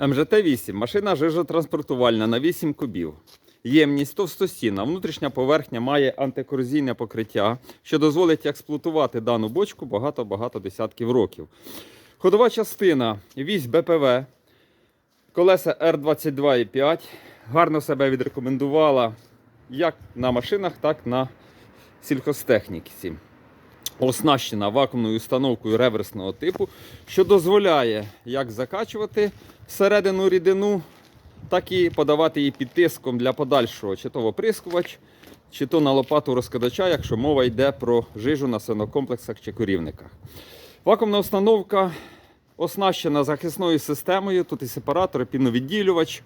МЖТ-8 машина жижотранспортувальна на 8 кубів. Ємність товстостінна, внутрішня поверхня має антикорозійне покриття, що дозволить експлуатувати дану бочку багато-багато десятків років. Ходова частина вісь БПВ, колеса R22,5 гарно себе відрекомендувала як на машинах, так і на сільхозтехніці. Оснащена вакуумною установкою реверсного типу, що дозволяє як закачувати всередину рідину, так і подавати її під тиском для подальшого, чи то в оприскувач, чи то на лопату розкидача, якщо мова йде про жижу на свинокомплексах чи корівниках. Вакуумна установка оснащена захисною системою. Тут і сепаратор, і піновідділювач.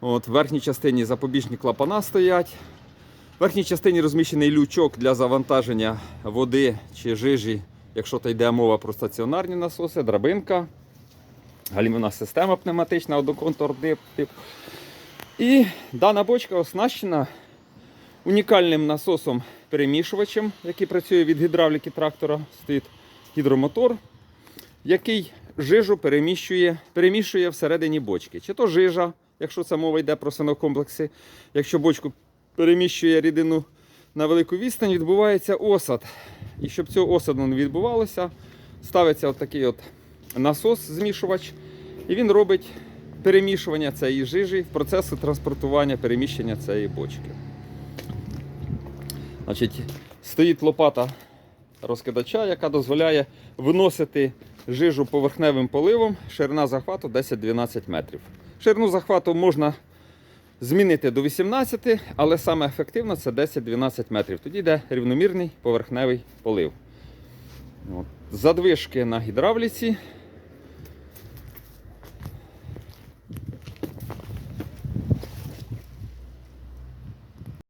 От, в верхній частині запобіжні клапана стоять. Верхній частині розміщений лючок для завантаження води чи жижі, якщо то йде мова про стаціонарні насоси, драбинка, гальмівна система пневматична, одноконтур тип. І дана бочка оснащена унікальним насосом перемішувачем, який працює від гідравліки трактора. Стоїть гідромотор, який жижу переміщує, перемішує всередині бочки. Чи то жижа, якщо це мова йде про свинокомплекси, якщо бочку переміщує рідину на велику відстань, відбувається осад. І щоб цього осаду не відбувалося, ставиться от такий от насос, змішувач, і він робить перемішування цієї жижі в процесі транспортування переміщення цієї бочки. Значить, стоїть лопата розкидача, яка дозволяє виносити жижу поверхневим поливом, ширина захвату 10-12 метрів. Ширину захвату можна змінити до 18, але саме ефективно це 10-12 метрів. Тоді йде рівномірний поверхневий полив. Задвижки на гідравліці